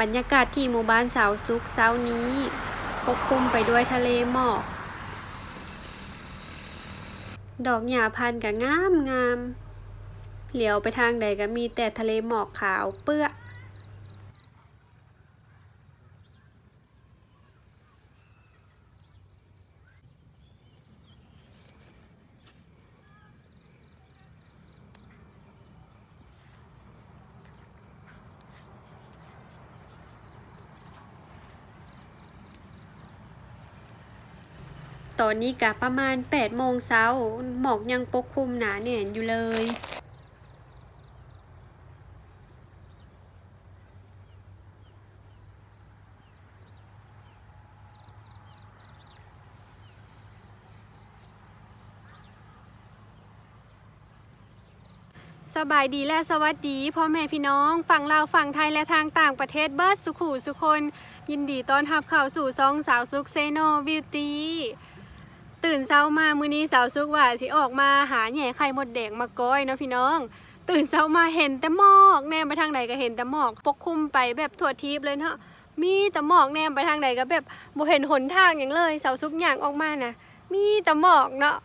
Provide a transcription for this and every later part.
บรรยากาศที่หมู่บ้านสาวซุกเช้านี้ปกคลุมไปด้วยทะเลหมอก ดอกหญ้าพันธุ์ก็งามงาม เหลียวไปทางใดก็มีแต่ทะเลหมอกขาวเปื้อ ตอนนี้กะประมาณ8โมงเช้าหมอกยังปกคลุมหนาแน่นอยู่เลย สบายดีและสวัสดีพ่อแม่พี่น้องฝั่งลาวฝั่งไทยและทางต่างประเทศเบิร์ดสุขูสุคน ยินดีต้อนรับเข้าสู่ซองสาวซุกเซโนบิวตี้ ตื่นเช้ามามื้อนี้สาวซุกว่าสิออกมาหาแหน่ไข่มดแดงมาก้อยเนาะพี่น้อง ตื่นเช้ามาเห็นแต่หมอกแนมไปทางไหนก็เห็นแต่หมอก ปกคลุมไปแบบทั่วทิพย์เลยเนาะมีแต่หมอกแนมไปทางไหนก็แบบบ่เห็นหนทางอย่างเลยสาวซุกย่างออกมานะมีแต่หมอกเนาะ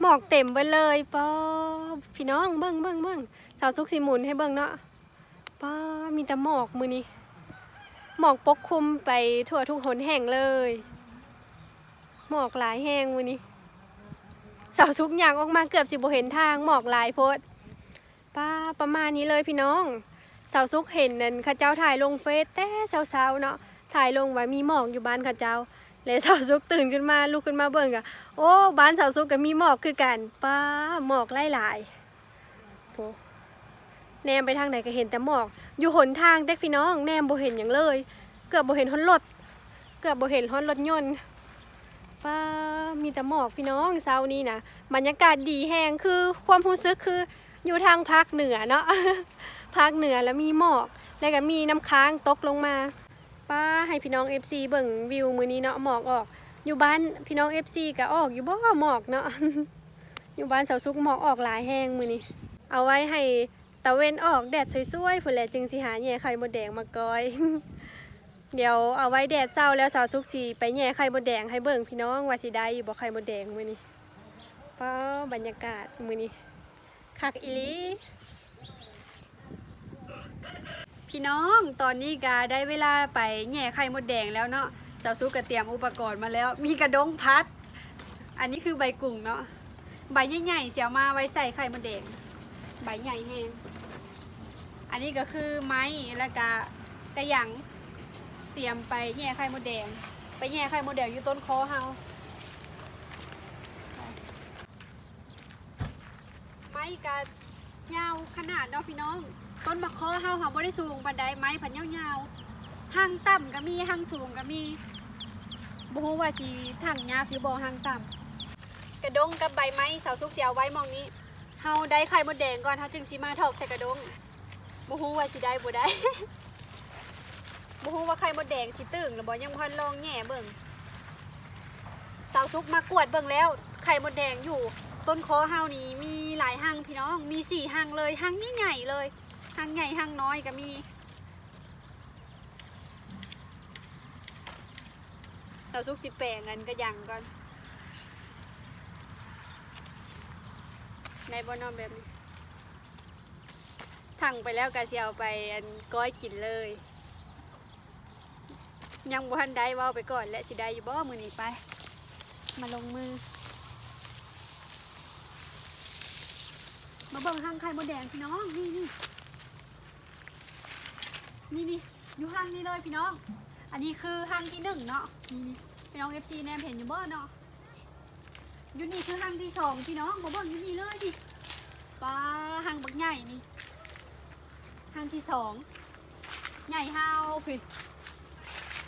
หมอกเต็มไปเลยปอพี่น้องเบิ่งเบิ่งเบิ่งสาวซุกสิหมุนให้เบิ่งเนาะปอมีแต่หมอกมื้อนี้หมอกปกคลุมไปทั่วทุกหนแห่งเลย หมอกหลายแห่งวันนี้เสาซุกอย่างออกมาเกือบสิบเห็นทางหมอกหลายโพดป้าประมาณนี้เลยพี่น้องเสาซุกเห็นนั่นข้าเจ้าถ่ายลงเฟซแต่เช้าๆเนาะถ่ายลงไว้มีหมอกอยู่บ้านข้าเจ้าเลยเสาซุกตื่นขึ้นมาลุกขึ้นมาเบิ่งอะโอ้บ้านเสาซุกก็มีหมอกคือกันป้าหมอกหลายโพแนมไปทางไหนก็เห็นแต่หมอก อยู่หนทางเด็กพี่น้อง แนมบ่เห็นอย่างเลย เกือบโบเห็นฮอนรถเกือบโบเห็นฮอนรถยนต์ ป้ามีแต่หมอกพี่น้องเช้านี้นะบรรยากาศดีแฮงคือความรู้สึกคืออยู่ทางภาคเหนือเนาะภาคเหนือแล้วมีหมอก แล้วก็มีน้ำค้างตกลงมา ป้าให้พี่น้อง FC เบิ่งวิวมื้อนี้เนาะหมอกออก อยู่บ้านพี่น้อง FC ก็ออกอยู่บ่หมอกเนาะอยู่บ้านเสาซุกหมอกออกหลายแห้งมื้อนี้ เอาไว้ให้ตะเวนออกแดดสวยๆพุ่นแหละจึงสิหาแหย่ไข่มดแดงมาก้อย เดี๋ยวเอาไว้แดดเศร้าแล้วสาวสุกสีไปแหย่ไข่มดแดงให้เบิ่งพี่น้องว่าสิได้อยู่บ่ไข่มดแดงมื้อนี้ป้าะบรรยากาศมื้อนี้คักอีลีพี่น้องตอนนี้ก็ได้เวลาไปแหย่ไข่มดแดงแล้วเนาะสาวสุกก็เตรียมอุปกรณ์มาแล้ว มีกระดงพัด อันนี้คือใบกุ้งเนาะใบใหญ่ๆเสียวมาไว้ใส่ไข่มดแดง ใบใหญ่แห้งอันนี้ก็คือไม้แล้วก็กระหยัง เตรียมไปแย่ไข่มดแดง ไปแย่ไข่มดแดงอยู่ต้นคอเฮาไม้ก็ยาวขนาดเนาะพี่น้อง ต้นมะคอเฮาเฮาบ่ได้สูงปานใดไม้พันยาวๆห่างต่ำก็มีห่างสูงก็มีบ่ฮู้ว่าสิทางยาวหรือบ่ห่างต่ำกระดงกับใบไม้เสาสุกเสียวไว้มองนี้เฮาได้ไข่มดแดงก่อนเฮาจึงสิมาถอกใส่กระดงบ่ฮู้ว่าสิได้บ่ได้ บ่ฮู้ว่าไข่มดแดงสิตึงหรือบ่ยังบ่ทันลองแหย่เบิ่งสาวซุกมากวดเบิ่งแล้ว ไข่มดแดงอยู่ ต้นคอเฮานี่มีหลายหังพี่น้องมีสี่หังเลยหังใหญ่ๆเลยหังใหญ่หังน้อยก็มีสาวซุกสิแปลงเงินก็ยังก่อนในบอนอมแบบนี้ถังไปแล้วก็สิเอาไปอันก้อยกินเลย ยังบ่ทันได้เว้าไปก่อน และสิได้อยู่บ่มื้อนี้ไป มาลงมือ มาเบิ่งหางไข่มดแดงพี่น้อง นี่นี่นี่นี่อยู่ห้างนี้เลยพี่น้อง อันนี้คือห้างที่หนึ่งเนาะนี่นี่พี่น้อง FC แนมเห็นอยู่บ่เนาะอยู่นี่คือห้างที่สองพี่น้องมาเบิ่งอยู่นี่เลยดิปลาห้างบักใหญ่นี่ห้างที่สองใหญ่เฮาพี่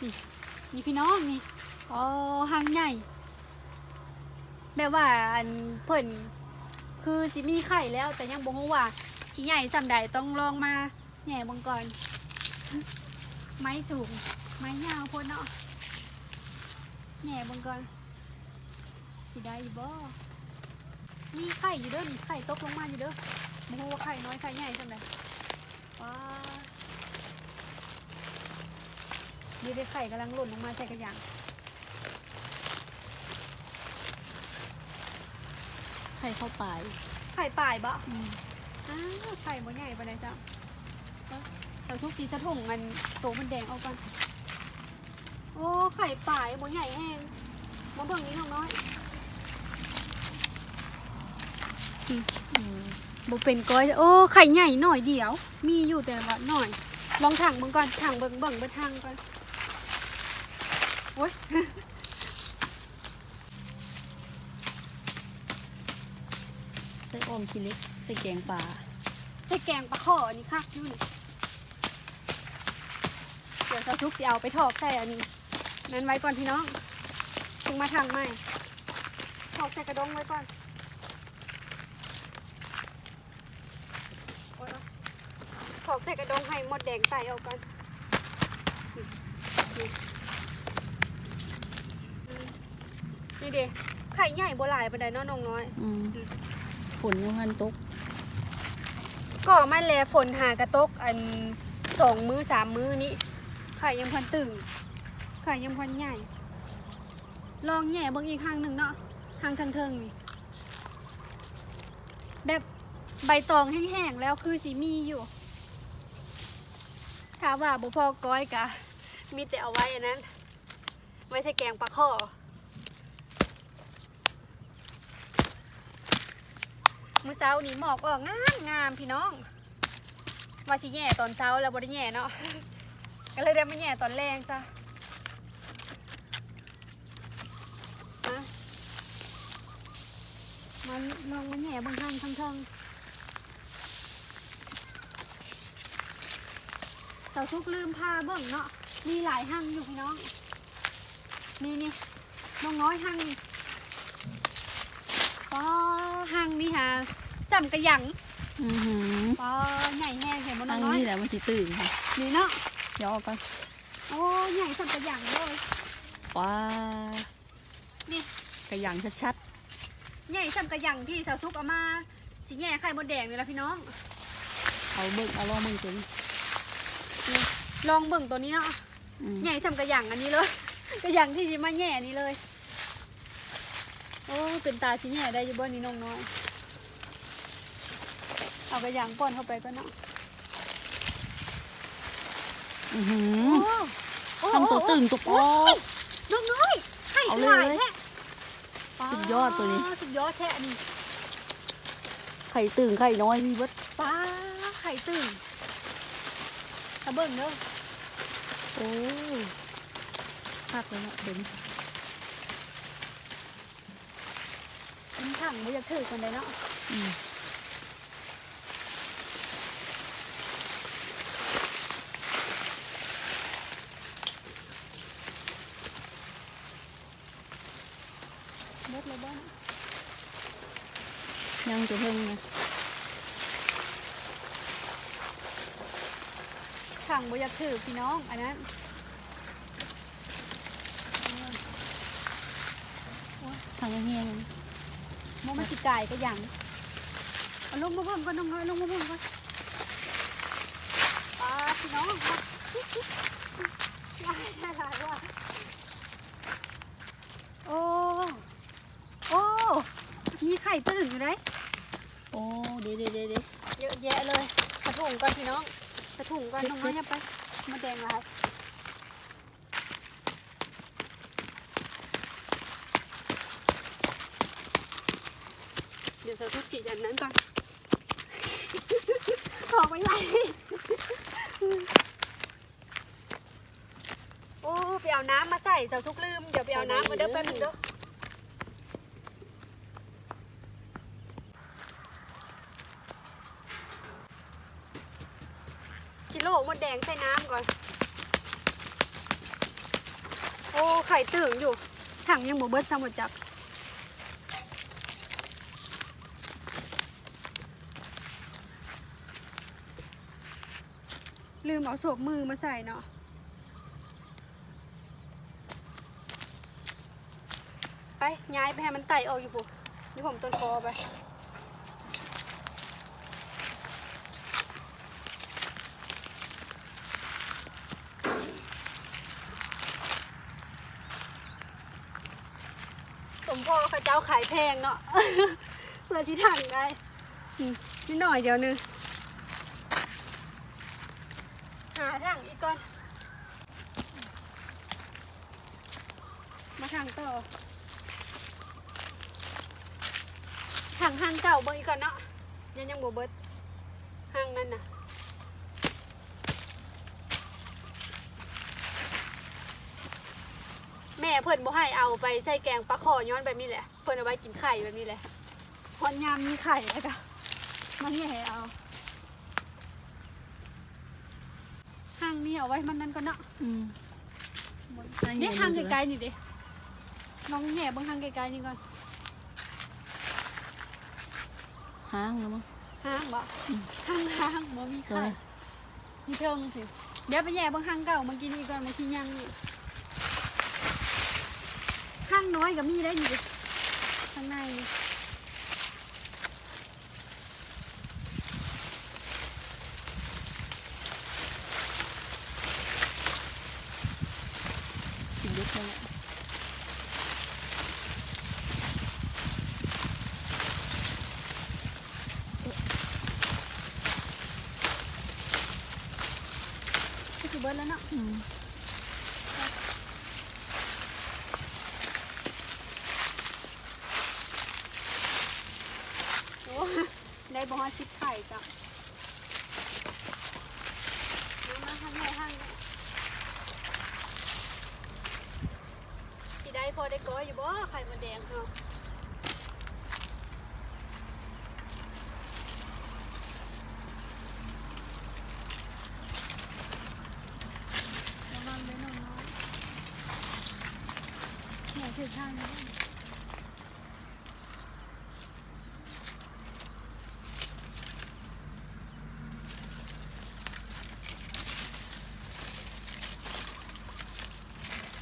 นี่นี่พี่น้องนี่อ๋อหางใหญ่แบบว่าอันเพิ่นคือสิมีไข่แล้ว แต่ยังบ่ฮู้ว่าสิใหญ่ส่ำใดต้องลองมาแหน่บังก่อน ไม้สูง ไม้ยาวโพดเนาะแหน่บังก่อนสิได้บ่มีไข่อยู่เด้อไข่ตกลงมาอยู่เด้อบ่ฮู้ว่าไข่น้อยไข่ใหญ่จังไดว้า นี่ได้ไข่กำลังหล่นลงมาใส่กระยังไข่เข้าปลายไข่ป่ายบ่อ้าวไข่บ่ใหญ่ปานใดจ้ะเอาชุกสีสะถุงมันโตมันแดงเอากันโอ้ไข่ป่ายบ่ใหญ่แห้งมาเบิ่งนี้น้องน้อยอืมบ่เป็นก้อยโอ้ไข่ใหญ่หน่อยเดียว มีอยู่แต่ว่าหน่อย ลองถังเบิ่งก่อนถังเบิ่งเบิ่งเบิ่งทางก่อน โอ้ยใส่อ้อมขี้เล็กใส่แกงปลาใส่แกงปลาข้ออันนี้คักอยู่นี่เดี๋ยวเจ้าชุกสิเอาไปทอกใส่อันนี้นั้นไว้ก่อนพี่น้องถึงมาทางใหม่ทอกใส่กระดงไว้ก่อนโอ๊ยทอกใส่กระดงให้หมดแดงใส่เอาก่อน นี่นี่เด็ไข่ใหญ่โบหลายปานใดเนาะน้องน้อย อืมฝนยังพันตกก็มาแลฝนหากระตกอันสองมือสามมือนี้ไข่ยังพันตึงไข่ยังพันใหญ่ ลองแหย่เบิ่งอีกข้างหนึ่งเนาะทางทางเทิงนี่แบบใบตองแห้งๆแล้วคือสีมีอยู่ถ้าว่าบุพอก้อยกะ มีแต่เอาไว้อันนั้น ไว้ใส่แกงปลาข้อ มือเช้านี้หมอกออกงามงามพี่น้องว่าสิแย่ตอนเช้าแล้วบ่ได้แย่เนาะก็เลยได้มาแย่ตอนแรงซะมามาลองมาแย่บางทางทางทางเสาทุกลืมพาเบิ่งเนาะมีหลายห้างอยู่พี่น้อง นี่นี่น้องน้อยห้างนี่ป้อ ห้างนี่ฮะสัมกระหยังอือหือป้อใหญ่แห้งเห็นบ่น้ทาองงน้อยนี้แหละมันสิตื่นค่ะนี่เนาะเดี๋ยวเออกก่อนโอ้ใหญ่สัมกระหยังเลยว้านี่กระหยังชัดใหญ่สัมกระหยังที่สาวซุกเอามาสีแย่ไข่มดแดงนี่ละพี่น้อง ๆเอาเบิ่งเอาลองเบิ่งตัวนี้ลองเบิ่งตัวนี้เนาะอืมใหญ่สัมกระหยังอันนี้เลย กระหยังที่สิมาแย่อันนี้เลย โอ้เป็นตาสิแย่ได้อยู่บ่นี่น้องน้อย เอากระหยังป้อนเข้าไปก็เนาะอือหือโอ้ทำตัวตื่นตัวปอน้องน้อยไข่เอาหเลยลายเลยแท้สุดยอดตัวนี้ป้าสุดยอดแท้อันนี้ไข่ตื่นไข่น้อยมีเบิดป้าไข่ตื่นถ้าเบิ่งเด้อโอ้พักเลยเนาะเดี๋ยวนี้ มันถังบ่อยากถือกันเลยเนาะอืมเบิดเลยบ้านยังจะเพิ่งนะถังบ่อยากถือพี่น้อง อันนั้นทางแห้ง มมันสิกายก็ยังเอาลงมาเพิ่มก่อนน้องน้อยลงมาเพิ่มก่อนปลาพี่น้องมาได้ได้ได้ว่ะโอ้โอ้มีไข่ตื่นอยู่ไหนๆโอ้เดี๋ยวเดี๋ยวเดี๋ยวเดี๋ยวเยอะแยะเลยกระถุงก่อนพี่น้องกระถุงก่อนน้องน้อยอย่าไปมาแดงแล้วครับ เดี๋ยวเราทุกสีอันนั้นก่อนขอไว้ไหลโอ้ไปเอาน้ำมาใส่เสาทุกลืม เดี๋ยวไปเอาน้ำมาเด้อแป๊บนึงเด้อกิโลหมดแดงใส่น้ำก่อน โอ้ ไข่ตื่นอยู่ ถังยังบ่เบิดซ้ำหมดจับ ลืมเอาศพมือมาใส่เนาะไปย้ายไปให้มันไต่ออกอยู่ปุ๊บนี่ผมต้นคอไปสมพ่อเขาเจ้าขายแพงเนาะเพื่อที่ถังได้นิดหน่อยเดียวนึง ถังต่อถังห้างเก่าเบิ่งอีกก่อนเนาะยังยังบ่เบิดห้างนั่นน่ะแม่เพิ่นบ่ให้เอาไปใส่แกงปลาคอย้อนแบบนี้แหละ เพิ่นเอาไว้กินไข่แบบนี้แหละพอนยามมีไข่แล้วก็มันนี่ให้เอาห้างนี่เอาไว้มันนั่นก็เนาะอืมนี่ห้างไกลๆนี่ดิ น้องแห่เบิ่งห้างไกลๆนี่ก่อนห้างแล้วมั้งห้างบ่ห้างห้างบ่มีตัวไข่นี้มีเทิงสิเดี๋ยวไปแย่เบิ่งห้างเก่ามากินนี่ก่อนมาที่ยังนี่ห้างน้อยก็มีได้นี่ดิข้างในนี่ กินเยอะแล้วแหละ ก็คือเบิร์ด แล้วเนาะอืมโอ้ได้บอสชิดไข่จ้ะเอามาทำไงห้างเนี่ยสิได้พอได้ก้อยอยู่บ่ไข่มดแดงเฮาระวังไว้หน่อยน้อย แหน่ถือข้างนี้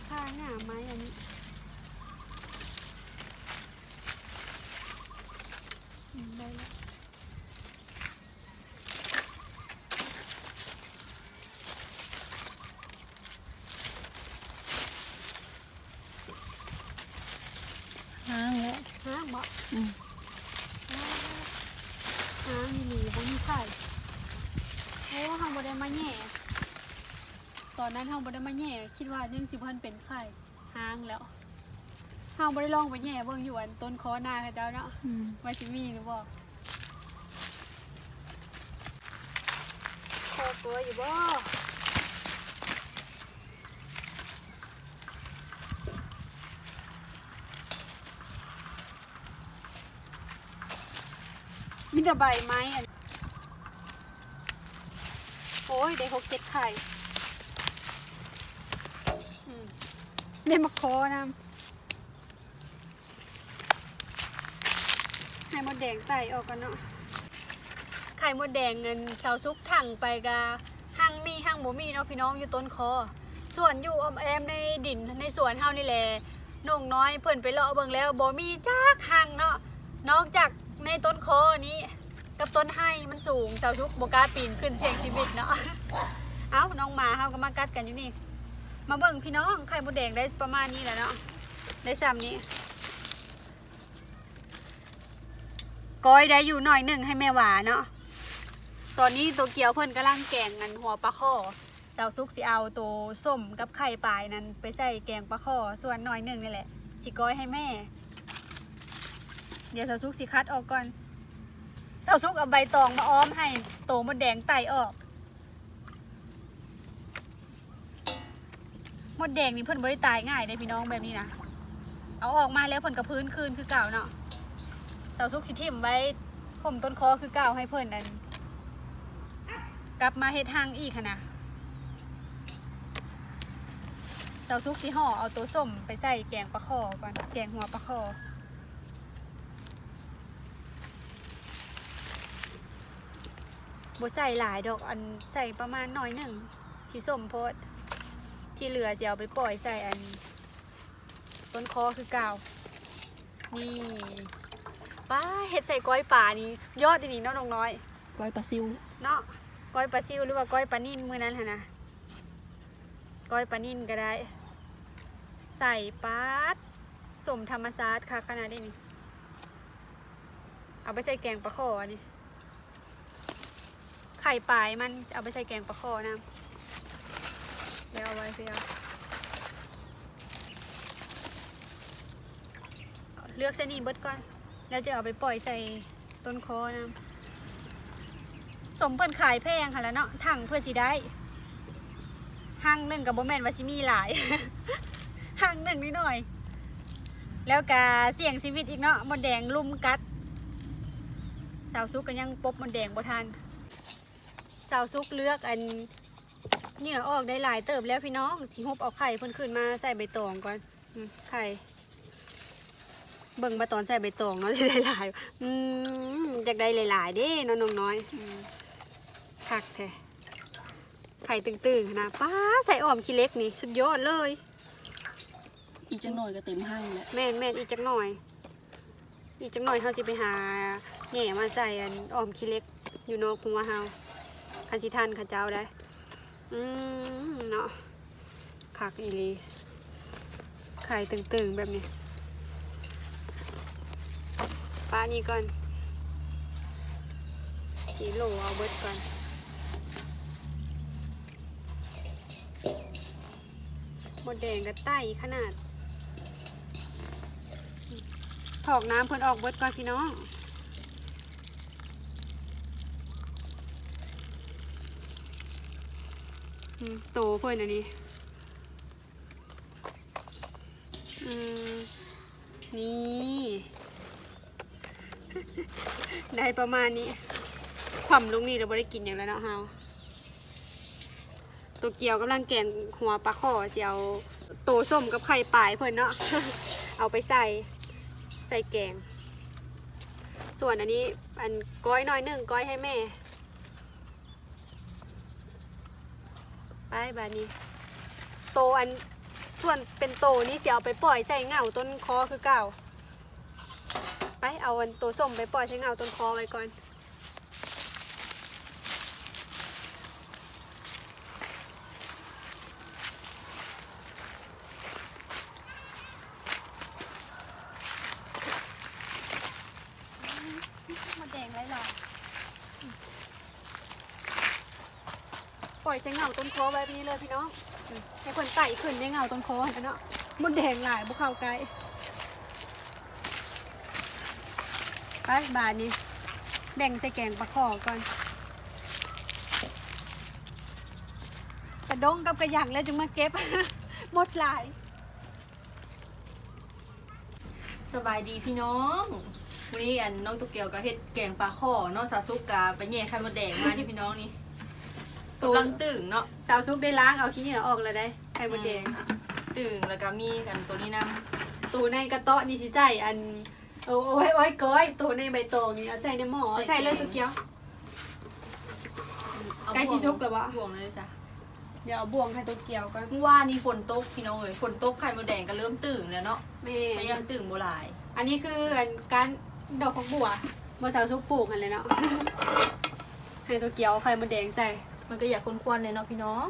ผ้าหน้าไม้อันนี้อืมได้แล้ว ห้างแล้ว ห้างบ่ อืม ห้างมีหลีบ่มีไข่โอ้ห้างบ่ได้มาแย่ ตอนนั้นห้างบ่ได้มาแย่ คิดว่ายังสิเพิ่นเป็นไข่ห้างแล้วห้างบ่ได้ลองไปแย่เบิ่งอยู่อันต้นคอหน้าเขาเจ้าเนาะอืมว่าสิมีหรือบ่คอตัวอยู่บ่ มีแต่ใบไม้อันโอ้ยได้หกเจ็ดไข่ได้มาคอนำไข่มดแดงใส่ออกกันเนาะไข่มดแดงเงินชาวซุกถังไปกะห้างมีห้างบ่มีเนาะพี่น้องอยู่ต้นคอ ส่วนอยู่ออมแอมในดินในสวนเฮานี่แหละนงน้อยเพิ่นไปเลาะเบิ่งแล้วบ่มีจักห้างเนาะนอกจาก ในต้นโคนี้กับต้นไห้มันสูงชาวซุกบกล้าปีนขึ้นเสี่ยงชีวิตเนาะเอ้าน้องหมาเฮาก็มากัดกันอยู่นี่ มาเบิ่งพี่น้องไข่มดแดงได้ประมาณนี้แหละเนาะได้ซ้ำนี้ก้อยได้อยู่หน่อยหนึ่งให้แม่หวาเนาะตอนนี้ตัวเกียวเพิ่นกำลังแกงกันหัวปลาข้อเจ้าซุกสิเอาตัวส้มกับไข่ปลายนั้นไปใส่แกงปลาข้อส่วนหน่อยหนึ่งนี่แหละสิก้อยให้แม่ เดี๋ยวเจ้าซุกสิคัดออกก่อนเจ้าซุกเอาใบตองมาอ้อมให้ โตมดแดงไต่ออก มดแดงนี่เพิ่นบ่ได้ตายง่ายเลยพี่น้องแบบนี้นะ เอาออกมาแล้วเพิ่นกับพื้นคืนคือเก่าเนาะเจ้าซุกสิทิ่มไว้ผมต้นคอคือเก่าให้เพิ่นนั้นกลับมาเฮ็ดทางอีกนะเจ้าซุกสิห่อเอาตัวส้มไปใส่แกงปลาคอก่อน แกงหัวปลาคอ บ่ใส่หลายดอกอันใส่ประมาณหน่อยหนึ่งสีส้มโพด ที่เหลือจะเอาไปปล่อยใส่อัน ต้นคอคือเก่านี่ป้าเห็ดใส่ก้อยป่านี่สุดยอดดีนี่เนาะน้องน้อยก้อยปลาซิวเนาะก้อยปลาซิวหรือว่าก้อยปลานิ่นมือนั้นหะนะก้อยปลานิ่นก็ได้ ใส่ปัดสสมธรรมศาสตร์ค่ะขนาดนี้นี่เอาไปใส่แกงปลาคออันนี่ ไข่ปลายมันเอาไปใส่แกงปลาคอนะแล้วเอาไว้เสียเลือกเส้นนี้เบิดก่อน แล้วจะเอาไปปล่อยใส่ต้นคอนะสมเพิ่นขายแพงค่ะแล้วเนาะถังเพื่อสิได้หั่งหนึ่งกับโบแมนวาสิมีหลายหั่งหนึ่งนิดหน่อย แล้วกาเสี่ยงชีวิตอีกเนาะมดแดงลุ่มกัด สาวซุกก็ยังปบมดแดงบ่ทัน สาวซุกเลือกอันเหงื่อออกได้หลายเติบแล้วพี่น้องสิฮบเอาไข่เพิ่นขึ้นมาใส่ใบตองก่อนอืมไข่เบิ่งมาตอนใส่ใบตองเนาะสิได้หลายอืมอยากได้หลายๆเด้น้องน้องน้อยอืมคักแท้ไข่ตึงๆขนะป้าใส่อ่อมขี้เล็กนี่สุดยอดเลย อีกจังหน่อยก็เต็มห้างแล้วแม่นแม่นอีกจักหน่อย อีกจักหน่อยเขาจะไปหาแหน่มาใส่อันออมขี้เล็กอยู่นอกพัวเฮา คันสิทันข้าเจ้าได้อืมเนาะคักอีลีไข่ตึงๆ แบบนี้ป้านี่ก่อนสีโหลเอาเบิดก่อนหมดแดงกับไต้ขนาดถอกน้ำเพิ่นออกเบิดก่อนพี่น้อง อืม โตเพิ่อนอันนี้อืมนี่ ได้ประมาณนี้ ความลุงนี่เราไม่ได้กินอย่างแล้วเนาะเฮาตัวเกียวกำลังแกงหัวปลาขอเสียวโตส้มกับไข่ปลายเพิ่อนเนาะ เอาไปใส่ใส่แกง ส่วนอันนี้อันก้อยน้อยหนึ่งก้อยให้แม่ ไปบานี้ โตอันส่วนเป็นโตนี่เสียเอาไปปล่อยใส่เงาต้นคอคือเก่า ไปเอาอันโตส้มไปปล่อยใส่เงาต้นคอไว้ก่อน มาแดงไรหรอปล่อยใช้เงาต้นคอแบบนี้ เลยพี่น้องอืมให้คนไต่ขึ้นในเงาต้นคอเห็นเนาะมดแดงหลายบุเข้าใกล้ไปบานนี้แบ่งใส่แกงปลาขอก่อนกระดงกับกระหยังแล้วจึงมาเก็บ หมดหลาย สบายดีพี่น้องวันนี้อันน้องตุกเกียวก็เฮ็ดแกงปลาข้อเนาะสาซุกกาไปแย่ไข่มดแดงมานี่พี่น้องนี่กำลังตึงเนาะ สาวซุกได้ล้างเอาขี้เหนียวออกแล้วได้ไข่มดแดงตึงแล้วก็มีกันตัวนี้นํตูในกระเตาะนี่สิใส่อันโอ้โอ้ยโอ้ยก้อยตูในใบตองนี่เอาใส่ในหม้อใส่เลยตัวเกียวใกล้สิสุกแล้ววะบ่วงเลยจ้ะเดี๋ยวเอาบวงให้ตัวเกียวก่อนเมื่อวานนี้ฝนตกพี่น้องเอ้ยฝนตกไข่มดแดงก็เริ่มตึงแล้วเนาะแม่แต่ยังตึงบ่หลายอันนี้คืออันการดอกผักบัวบนสาวซุกปลูกกันเลยเนาะให้ตัวเกียวไข่มดแดงใส่ มันก็อยากควนๆเลยเนาะพี่น้อง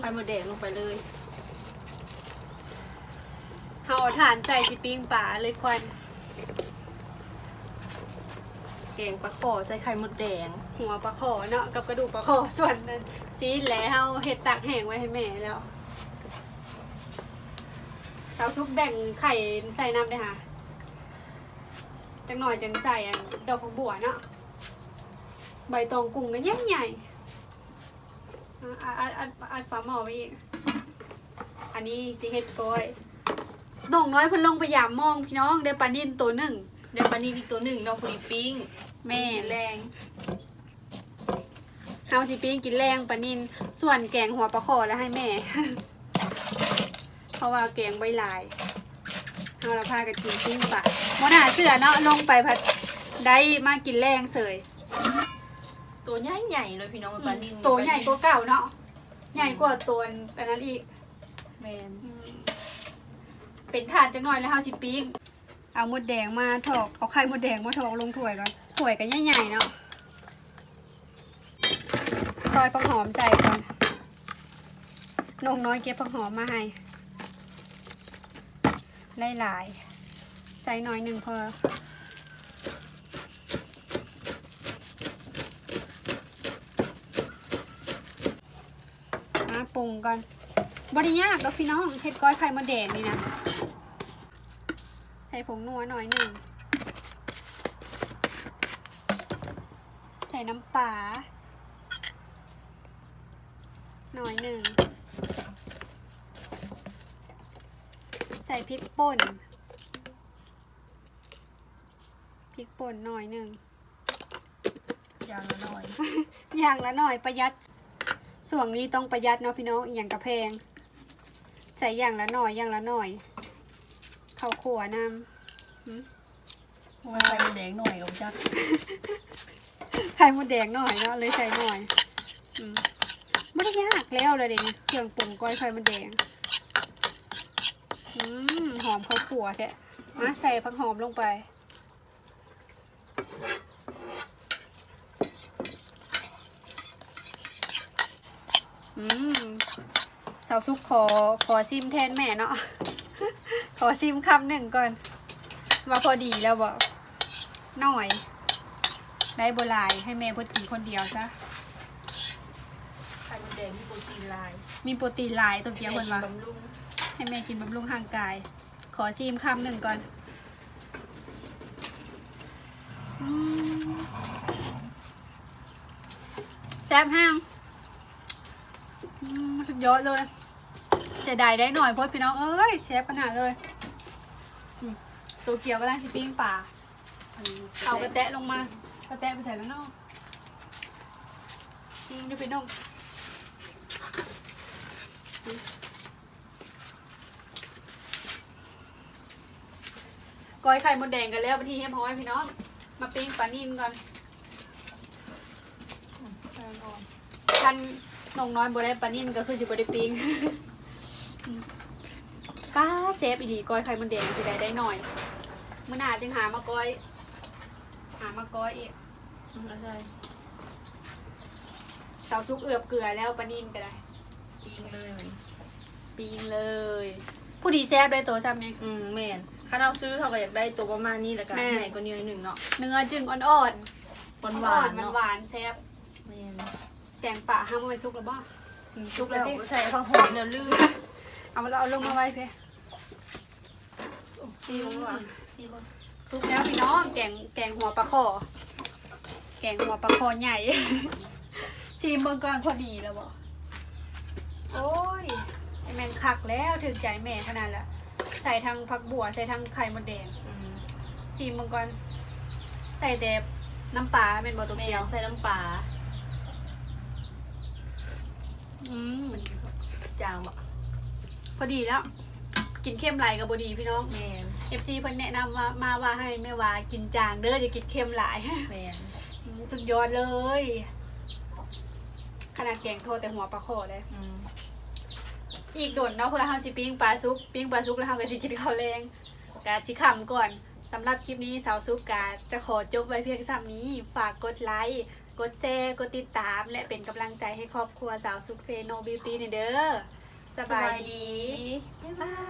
ไข่มดแดงลงไปเลยเฮาเอาถ่านใส่สิปิ้งป่าเลยควันแกงปลาขอใส่ไข่มดแดง หัวปลาขอเนาะกับกระดูกปลาขอส่วนนั้นซีดแล้วเห็ดตากแห้งไว้ให้แม่แล้วสาวซุกแบ่งไข่ใส่น้ำได้ค่ะจังหน่อยจังใส่ดอกผักบัวเนาะใบตองกุ้งกันยังใหญ่ อัดอัดอัดฝาหม้อไว้อีก อันนี้สิเฮ็ดก้อยน้องน้อยเพิ่นลงไปยามมองพี่น้องได้ปลานิ่นตัวหนึ่งเดี๋ยวปลานี้อีกตัวหนึ่งเนาะพอดีปิ้งแม่แรงเฮาสิปิ้งกินแรงปลานิ่นส่วนแกงหัวปลาคอแล้วให้แม่ เพราะว่าแกงใบลายเฮาละพากันกินปิ้งปลาบ่น่าเชื่อเนาะลงไปผัดได้มากินแรงเสย ตัวใหญ่ๆเลยพี่น้องปลานิ่งตัวใหญ่กว่าเก่าเนาะใหญ่กว่าตัวอันนั้นอีกแมนอืมเป็นถาดจังหน่อยแล้วเฮาสิปิ้งเอามดแดงมาถอกเอาไข่มดแดงมาถอกลงถ้วยก่อนถ้วยกันใหญ่ๆเนาะซอยผักหอมใส่ก่อนนงน้อยเก็บผักหอมมาให้ไล่หลายๆใส่หน่อยหนึ่งพอ ปรุงก่อนบริยากดอกพี่น้องเห็ดก้อยไข่มดแดงนี่นะ ใส่ผงนัวหน่อยหนึ่ง ใส่น้ำปลาหน่อยหนึ่ง ใส่พริกป่น พริกป่นหน่อยหนึ่งอย่างละหน่อย อย่างละหน่อยประหยัด ส่วนนี้ต้องประหยัดเนาะพี่น้องอหย่างกระเพงใส่อย่างละหน่อยอย่างละหน่อยข้าวขัวนำหึมันใส่แดงหน่อยกับจักไข่มดแดงหน่อยเนาะเลยใส่หน่อยอืมไม่ได้ยากแล้วเลยเด็กเครื่องปรุงก้อยไข่มดแดงอืมหอมข้าวขัวแท้มาใส่ผักหอมลงไป อืมสาวซุกขอขอซิมแทนแม่เนาะ ขอซิมคำหนึ่งก่อน ว่าพอดีแล้วบอกหน่อย ได้โบหลายให้แม่เพิ่นกินคนเดียวซะไข่มดแดงมีโปรตีนหลายมีโปรตีนหลายตัวเกียวเพิ่นว่าบำรุงให้แม่กินบำรุงร่างกาย ขอซิมคำหนึ่งก่อนอืมแซ่บแห้งอืมสุดยอดเลย เสียดายได้หน่อยเพราะพี่น้องเอ้ยเชฟขนาดเลยอืมตัวเกียวก็ได้สิปิ้งป่าเอากระแตะลงมากระแตะไปใส่แล้วเนาะอืมเดี๋ยวไปน้องอืมก้อยไข่มดแดงกันแล้วไปที่เฮียพอยพี่น้อง มาปิ้งปลานิ่มก่อนอืมใส่ก่อนท่านนงน้อยบ่ได้ปลานิ่มก็คือจะบ่ได้ปิ้งอืม ป้าเซฟอีดีก้อยไข่มดแดงจะได้ได้หน่อยมื่อหนาจึงหามาก้อย หามาก้อยอีกอืมใช่เตาซุกเอือบเกลือแล้วปลานิ่มก็ได้ปิ้งเลยมันปีงเลย ผู้ดีแซ่บได้ตัวซ้ำเนี่ยอืมแม่นถ้าเราซื้อเขาก็อยากได้ตัวประมาณนี้แล้วกันแม่ใหญ่กว่านี้หน่อยหนึ่งเนาะเนื้อจึงอ่อนหวานๆหวานมันเนาะหวานแซ่บแม่นแกงป่าห้ามมันซุกแล้วบ่อืมทุกแล้วก็ใส่ข้าวหอมเดี๋ยวลืม เอามาเอาลงมาไว้เพ่ซีมันหวานซีมันซุกแล้วพี่น้องแกงแกงหัวปลาคอแกงหัวปลาคอใหญ่ชิมเบิ่งก่อนพอดีแล้วบ่โอ้ยไอแมนคักแล้วถึงใจแม่ขนาดละใส่ทั้งผักบัวใส่ทั้งไข่มดแดงอืมชิมเบิ่งก่อนใส่แต่น้ำปลาเป็นบ่ตัวแม่เดียนวใส่น้ำปลาอืมจางบ่ พอดีแล้ว กินเข้มไหลกับบดีพี่น้องแม่น FC เพิ่นแนะนำว่ามาว่าให้แม่ว่ากินจางเด้ออย่ากินเค็มหลายแม่นอืมสุดยอดเลย ขนาดแกงโทษแต่หัวปลาโคเลย อืมอีกโดนเนาะเพื่อเฮาสิปิ้งปลาซุปปิ้งปลาซุปแล้วเฮาก็สิกินข้าวแรงกะสิขำก่อนสำหรับคลิปนี้สาวซุปกาจะขอจบไว้เพียงสามนี้ฝากกดไลค์ กดแชร์ กดติดตาม และเป็นกำลังใจให้ครอบครัวสาวซุกเซโนบิวตี้เด้อ สบายดีบ๊ายบาย